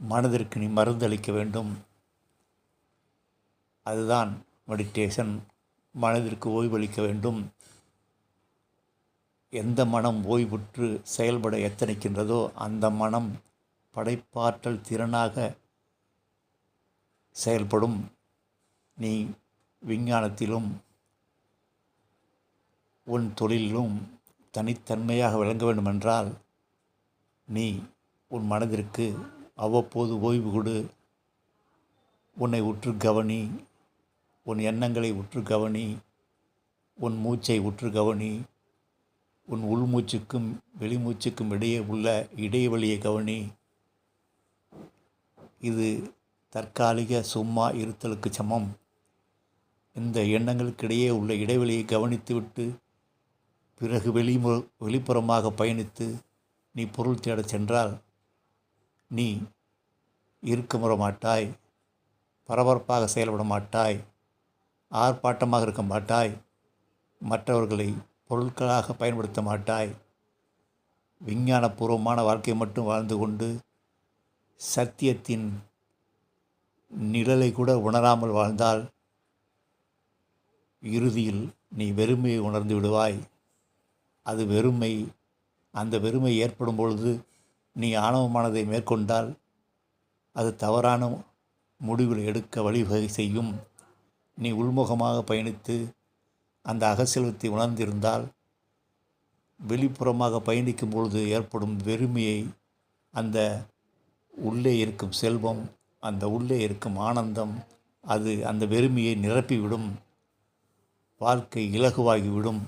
மனதிற்கு நீ மருந்தளிக்க வேண்டும். அதுதான் மெடிடேஷன் மனதிற்கு ஓய்வளிக்க வேண்டும். எந்த மனம் ஓய்வுற்று செயல்பட எத்தனைக்கின்றதோ அந்த மனம் படைப்பாற்றல் திறனாக செயல்படும். நீ விஞ்ஞானத்திலும் உன் தொழிலிலும் தனித்தன்மையாக விளங்க வேண்டுமென்றால் நீ உன் மனதிற்கு அவ்வப்போது ஓய்வு கொடு. உன்னை உற்று கவனி. உன் எண்ணங்களை உற்று கவனி. உன் மூச்சை உற்று கவனி. உன் உள்மூச்சுக்கும் வெளிமூச்சுக்கும் இடையே உள்ள இடைவெளியை கவனி. இது தற்காலிக சும்மா இருத்தலுக்கு சமம். இந்த எண்ணங்களுக்கிடையே உள்ள இடைவெளியை கவனித்துவிட்டு பிறகு வெளிமு வெளிப்புறமாக பயணித்து நீ பொருள் தேடச் சென்றால் நீ இருக்கமுற மாட்டாய் பரபரப்பாக செயல்பட மாட்டாய் ஆர்ப்பாட்டமாக இருக்க மாட்டாய் மற்றவர்களை பொருட்களாக பயன்படுத்த மாட்டாய். விஞ்ஞானபூர்வமான வாழ்க்கை மட்டும் வாழ்ந்து கொண்டு சத்தியத்தின் நிழலை கூட உணராமல் வாழ்ந்தால் இறுதியில் நீ வெறுமையை உணர்ந்து விடுவாய். அது வெறுமை அந்த வெறுமை ஏற்படும் பொழுது நீ ஆணவமானதை மேற்கொண்டால் அது தவறான முடிவில் எடுக்க வழிவகை செய்யும். நீ உள்முகமாக பயணித்து அந்த அகசெல்வத்தை உணர்ந்திருந்தால் வெளிப்புறமாக பயணிக்கும் பொழுது ஏற்படும் வெறுமையை அந்த உள்ளே இருக்கும் செல்வம் அந்த உள்ளே இருக்கும் ஆனந்தம் அது அந்த வெறுமையை நிரப்பிவிடும். வாழ்க்கை இலகுவாகிவிடும்.